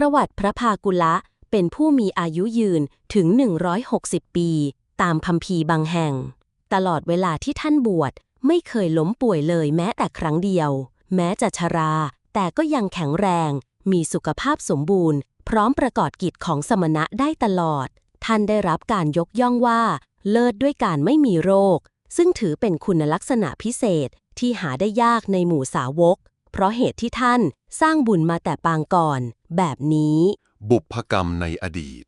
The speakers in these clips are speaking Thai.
ประวัติพระพากุละเป็นผู้มีอายุยืนถึง 160 ปี ตามคัมภีบางแห่ง ตลอดเวลาที่ท่านบวชไม่เคยล้มป่วยเลยแม้แต่ครั้งเดียว แม้จะชรา แต่ก็ยังแข็งแรง มีสุขภาพสมบูรณ์ พร้อมประกอบกิจของสมณะได้ตลอด ท่านได้รับการยกย่องว่า เลิศด้วยการไม่มีโรค ซึ่งถือเป็นคุณลักษณะพิเศษที่หาได้ยากในหมู่สาวก เพราะเหตุที่ท่านสร้างบุญมาแต่ปางก่อน แบบนี้ บุพกรรมในอดีต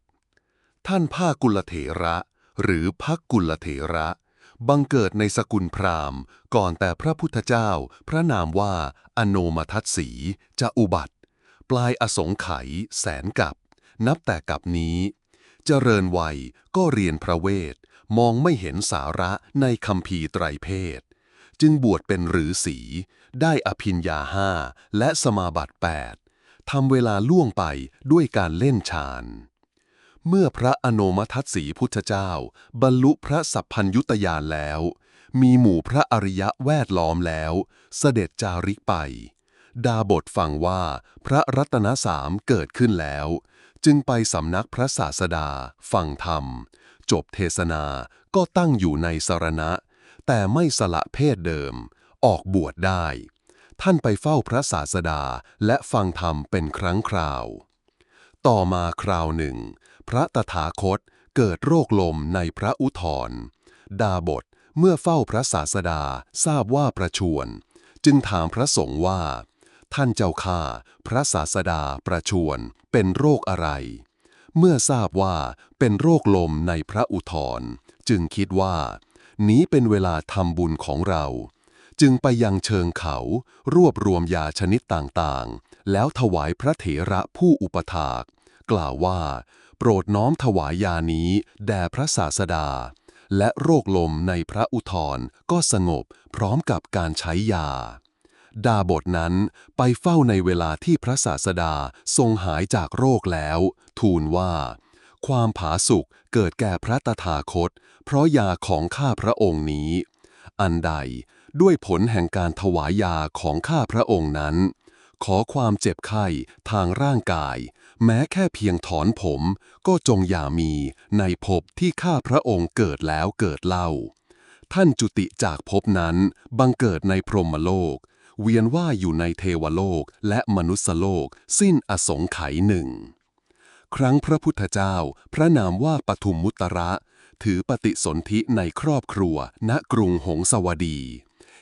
ท่านภากุลเถระ หรือพักกุลเถระ บังเกิดในสกุลพราหมณ์ ก่อนแต่พระพุทธเจ้า พระนามว่า อโนมทัตสี จะอุบัติ ปลายอสงไขยแสนกับ นับแต่กับนี้เจริญวัยก็เรียนพระเวท มองไม่เห็นสาระในคำพีร์ไตรเพศ จึงบวชเป็นฤาษีได้อภิญญาห้าและสมาบัติแปดทำเวลาล่วงไปด้วยการเล่นฌานเมื่อพระอโนมทัตสีพุทธเจ้า บรรลุพระสัพพัญยุตยานแล้ว มีหมู่พระอริยะแวดล้อมแล้ว เสด็จจาริกไป ดาบทฟังว่าพระรัตนสามเกิดขึ้นแล้ว จึงไปสำนักพระศาสดา ฟังธรรม จบเทศนาก็ตั้งอยู่ในสรณะ แต่ไม่สละเพศเดิม ออกบวชได้ ท่านไปเฝ้าพระศาสดาและฟังธรรมเป็นครั้งคราว ต่อมาคราวหนึ่ง พระตถาคตเกิดโรคลมในพระอุทธรดาบทเมื่อเฝ้าพระศาสดาทราบว่าประชวน จึงถามพระสงฆ์ว่า ท่านเจ้าข้าพระศาสดาประชวนเป็นโรคอะไร เมื่อทราบว่าเป็นโรคลมในพระอุทธรจึงคิดว่า นี้เป็นเวลาทำบุญของเรา จึงไปยังเชิงเขา รวบรวมยาชนิดต่างๆ แล้วถวายพระเถระผู้อุปถาก กล่าวว่า โปรดน้อมถวายยานี้แด่พระศาสดา และโรคลมในพระอุทธรก็สงบพร้อมกับการใช้ยาดาบทนั้นไปเฝ้าในเวลาที่พระศาสดาทรงหายจากโรคแล้ว ทูลว่า ความผาสุกเกิดแก่พระตถาคต เพราะยาของข้าพระองค์นี้ อันใดด้วยผลแห่งการถวายยาของข้าพระองค์นั้น ขอความเจ็บไข้ทางร่างกาย แม้แค่เพียงถอนผมก็จงอย่ามีในภพที่ข้าพระองค์เกิดแล้วเกิดเล่า ท่านจุติจากภพนั้นบังเกิดในพรหมโลก เวียนว่าอยู่ในเทวโลกและมนุษยโลก สิ้นอสงไขยหนึ่ง ครั้งพระพุทธเจ้า พระนามว่าปทุมมุตระ ถือปฏิสนธิในครอบครัว ณกรุงหงสาวดี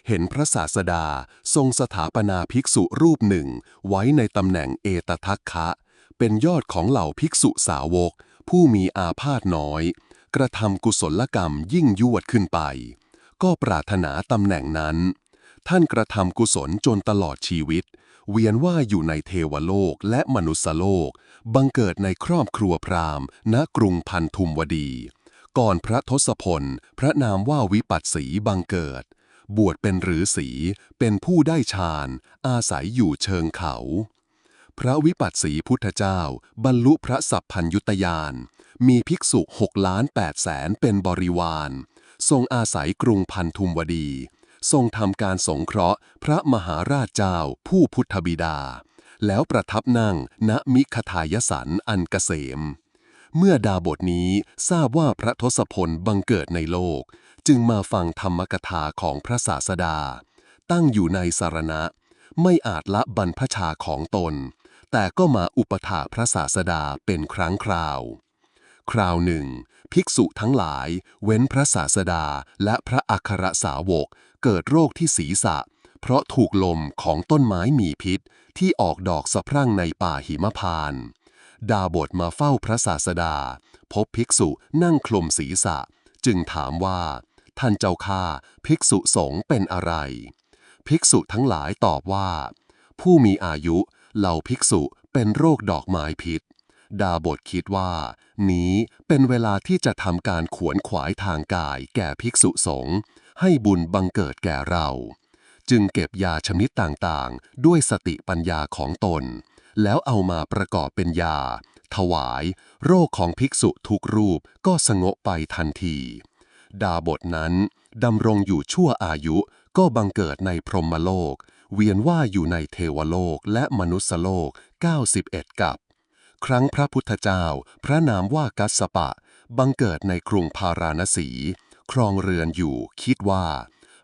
เห็นพระศาสดาทรงสถาปนาภิกษุรูปหนึ่ง ไว้ในตำแหน่งเอตทัคคะ เป็นยอดของเหล่าภิกษุสาวก ผู้มีอาพาธน้อย กระทำกุศลกรรมยิ่งยวดขึ้นไป ก็ปรารถนาตำแหน่งนั้น ท่านกระทำกุศลจนตลอดชีวิต เวียนว่าอยู่ในเทวโลกและมนุษโลก บังเกิดในครอบครัวพราหมณ์ณกรุงพันธุมวดี ก่อนพระทศพล พระนามว่าวิปัสสีบังเกิด บวชเป็นฤาษีเป็นผู้ได้ฌานอาศัยอยู่เชิงเขา พระวิปัสสีพุทธเจ้า บรรลุพระสัพพัญยุตยาน มีภิกษุหกล้านแปดแสนเป็นบริวาร ทรงอาศัยกรุงพันธุมวดี ทรงทำการสงเคราะห์ พระมหาราชเจ้า ผู้พุทธบิดา แล้วประทับนั่งณมิคทายสันอันเกษม เมื่อดาบทนี้ทราบว่าพระทศพลบังเกิดในโลก จึงมาฟังธรรมกถาของพระศาสดา ตั้งอยู่ในสารณะ ไม่อาจละบรรพชาของตน แต่ก็มาอุปถาพระศาสดาเป็นครั้งคราวคราวหนึ่ง ภิกษุทั้งหลาย เว้นพระศาสดาและพระอัครสาวก เกิดโรคที่ศีรษะ เพราะถูกลมของต้นไม้มีพิษ ที่ออกดอกสะพรั่งในป่าหิมพาน ดาบทมาเฝ้าพระศาสดา พบภิกษุนั่งคลุมศีรษะ จึงถามว่า ท่านเจ้าข้าภิกษุสงฆ์เป็นอะไร ภิกษุทั้งหลายตอบว่า ผู้มีอายุเหล่าภิกษุเป็นโรคดอกไม้พิษ ดาบทคิดว่า นี้เป็นเวลาที่จะทำการขวนขวายทางกายแก่ภิกษุสงฆ์ ให้บุญบังเกิดแก่เรา จึงเก็บยาชนิดต่างๆ ด้วยสติปัญญาของตน แล้วเอามาประกอบเป็นยา ถวาย โรคของภิกษุทุกรูปก็สงบไปทันที ดาบทนั้นดำรงอยู่ชั่วอายุก็บังเกิดในพรหมโลก เวียนว่าอยู่ในเทวโลกและมนุษโลก 91 กับ ครั้งพระพุทธเจ้า พระนามว่ากัสสปะ บังเกิดในกรุงพาราณสี ครองเรือนอยู่คิดว่า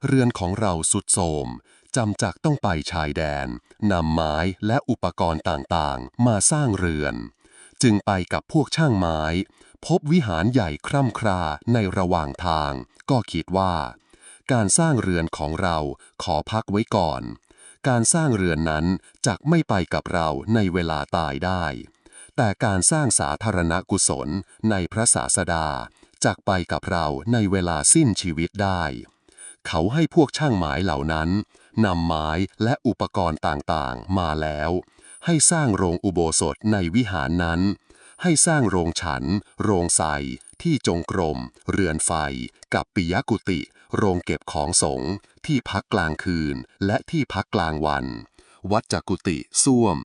เรือนของเราสุดโทมจำจักต้องไปชายแดนนำไม้และอุปกรณ์ต่างๆ มาสร้างเรือน จึงไปกับพวกช่างไม้ พบวิหารใหญ่คร่ำคราในระหว่างทาง ก็คิดว่า การสร้างเรือนของเราขอพักไว้ก่อน การสร้างเรือนนั้นจักไม่ไปกับเราในเวลาตายได้ แต่การสร้างสาธารณกุศลในพระศาสดา จักไปกับเราในเวลาสิ้นชีวิตได้ เขาให้พวกช่างไม้เหล่านั้นนำไม้และอุปกรณ์ต่างๆ มาแล้ว ให้สร้างโรงอุโบสถในวิหารนั้น ให้สร้างโรงฉัน โรงใสที่จงกรม เรือนไฟ กับปิยกุติ โรงเก็บของสงฆ์ที่พักกลางคืนและที่พักกลางวัน วัดจักกุติ ส้วม